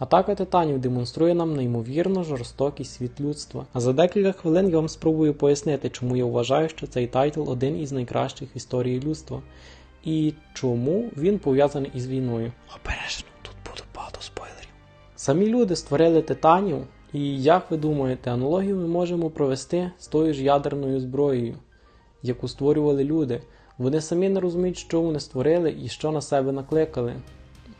Атака титанів демонструє нам неймовірно жорстокий світ людства. А за декілька хвилин я вам спробую пояснити, чому я вважаю, що цей тайтл один із найкращих в історії людства. І чому він пов'язаний із війною. Обережно, тут буде багато спойлерів. Самі люди створили титанів, і як ви думаєте, аналогію ми можемо провести з тою ж ядерною зброєю, яку створювали люди. Вони самі не розуміють, що вони створили і що на себе накликали.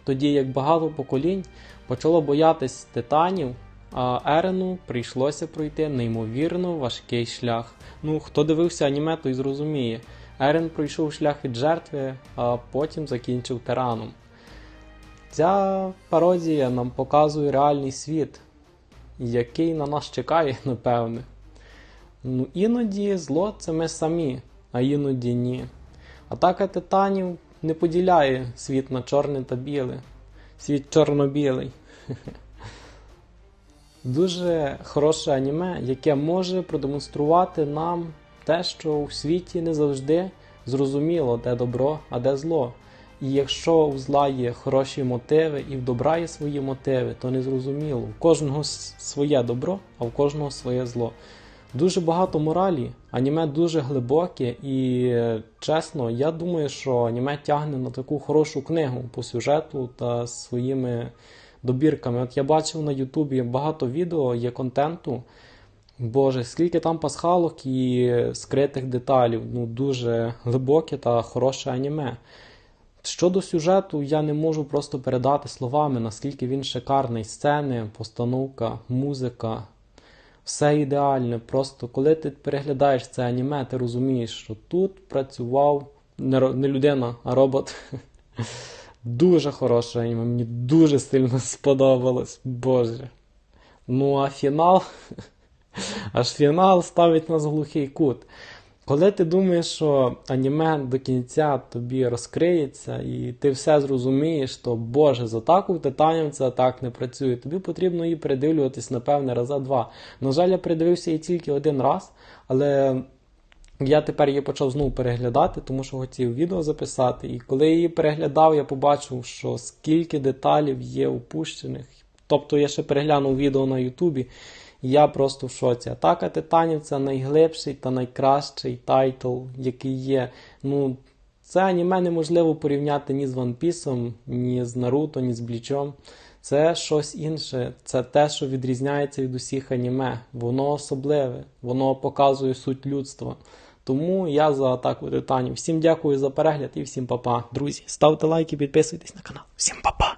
Тоді як багато поколінь почало боятись титанів, а Ерену прийшлося пройти неймовірно важкий шлях. Ну, хто дивився аніме, той зрозуміє. Ерен пройшов шлях від жертви, а потім закінчив тираном. Ця пародія нам показує реальний світ, який на нас чекає, напевне. Ну, іноді зло це ми самі, а іноді ні. Атака титанів не поділяє світ на чорне та біле. Світ чорно-білий. Дуже хороше аніме, яке може продемонструвати нам те, що у світі не завжди зрозуміло, де добро, а де зло. І якщо у зла є хороші мотиви і в добра є свої мотиви, то не зрозуміло. У кожного своє добро, а в кожного своє зло. Дуже багато моралі, аніме дуже глибоке, і е, чесно, я думаю, що аніме тягне на таку хорошу книгу по сюжету та своїми добірками. От я бачив на Ютубі багато відео, є контенту. Боже, скільки там пасхалок і скритих деталів. Ну, дуже глибоке та хороше аніме. Щодо сюжету, я не можу просто передати словами, наскільки він шикарний. Сцени, постановка, музика. Все ідеальне. Просто коли ти переглядаєш це аніме, ти розумієш, що тут працював не, людина, а робот. Дуже хороше аніме, мені дуже сильно сподобалось. Боже. Ну а фінал. Аж фінал ставить нас глухий кут. Коли ти думаєш, що аніме до кінця тобі розкриється і ти все зрозумієш, то Боже, з атаку титанів це так не працює. Тобі потрібно її передивлюватись, напевне, раза два. На жаль, я передивився її тільки один раз, але я тепер її почав знову переглядати, тому що хотів відео записати. І коли її переглядав, я побачив, що скільки деталів є упущених. Тобто я ще переглянув відео на Ютубі, я просто в шоці. Атака титанів це найглибший та найкращий тайтл, який є. Ну, це аніме неможливо порівняти ні з One Piece, ні з Наруто, ні з Блічом. Це щось інше. Це те, що відрізняється від усіх аніме. Воно особливе, воно показує суть людства. Тому я за атаку титанів. Всім дякую за перегляд і всім па-па. Друзі, ставте лайки, підписуйтесь на канал. Всім па-па!